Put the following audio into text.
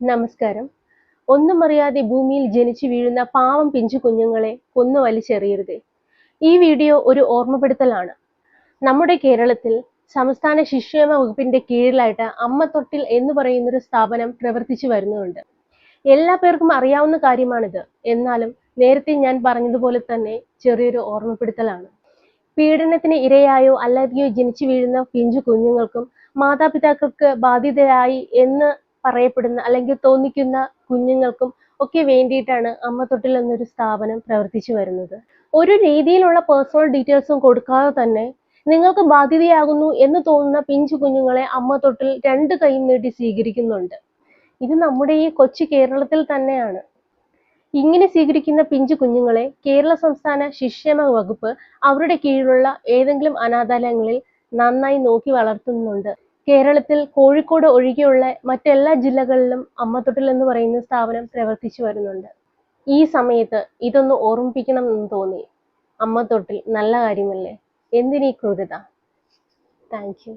നമസ്കാരം. ഒന്നും അറിയാതെ ഭൂമിയിൽ ജനിച്ചു വീഴുന്ന പാവം പിഞ്ചു കുഞ്ഞുങ്ങളെ കൊന്നു വലിച്ചെറിയരുത്. ഈ വീഡിയോ ഒരു ഓർമ്മപ്പെടുത്തലാണ്. നമ്മുടെ കേരളത്തിൽ സംസ്ഥാന ശിശുക്ഷേമ വകുപ്പിന്റെ കീഴിലായിട്ട് അമ്മ തൊട്ടിൽ എന്ന് പറയുന്നൊരു സ്ഥാപനം പ്രവർത്തിച്ചു വരുന്നുണ്ട്. എല്ലാ പേർക്കും അറിയാവുന്ന കാര്യമാണിത്. എന്നാലും നേരത്തെ ഞാൻ പറഞ്ഞതുപോലെ തന്നെ ചെറിയൊരു ഓർമ്മപ്പെടുത്തലാണ്. പീഡനത്തിന് ഇരയായോ അല്ലാതെയോ ജനിച്ചു വീഴുന്ന പിഞ്ചു കുഞ്ഞുങ്ങൾക്കും മാതാപിതാക്കൾക്ക് ബാധിതരായി എന്ന് പറയപ്പെടുന്ന അല്ലെങ്കിൽ തോന്നിക്കുന്ന കുഞ്ഞുങ്ങൾക്കും ഒക്കെ വേണ്ടിയിട്ടാണ് അമ്മ തൊട്ടിൽ എന്നൊരു സ്ഥാപനം പ്രവർത്തിച്ചു വരുന്നത്. ഒരു രീതിയിലുള്ള പേഴ്സണൽ ഡീറ്റെയിൽസും കൊടുക്കാതെ തന്നെ നിങ്ങൾക്ക് ബാധ്യതയാകുന്നു എന്ന് തോന്നുന്ന പിഞ്ചു കുഞ്ഞുങ്ങളെ അമ്മ തൊട്ടിൽ രണ്ട് കൈയും നീട്ടി സ്വീകരിക്കുന്നുണ്ട്. ഇത് നമ്മുടെ ഈ കൊച്ചു കേരളത്തിൽ തന്നെയാണ്. ഇങ്ങനെ സ്വീകരിക്കുന്ന പിഞ്ചു കുഞ്ഞുങ്ങളെ കേരള സംസ്ഥാന ശിക്ഷണ വകുപ്പ് അവരുടെ കീഴിലുള്ള ഏതെങ്കിലും അനാഥാലയങ്ങളിൽ നന്നായി നോക്കി വളർത്തുന്നുണ്ട്. കേരളത്തിൽ കോഴിക്കോട് ഒഴികെയുള്ള മറ്റെല്ലാ ജില്ലകളിലും അമ്മത്തൊട്ടിൽ എന്ന് പറയുന്ന സ്ഥാപനം പ്രവർത്തിച്ചു വരുന്നുണ്ട്. ഈ സമയത്ത് ഇതൊന്ന് ഓർമ്മിപ്പിക്കണം എന്ന് തോന്നി. അമ്മത്തൊട്ടിൽ നല്ല കാര്യമല്ലേ? എന്തിനീ ക്രൂരത? Thank you.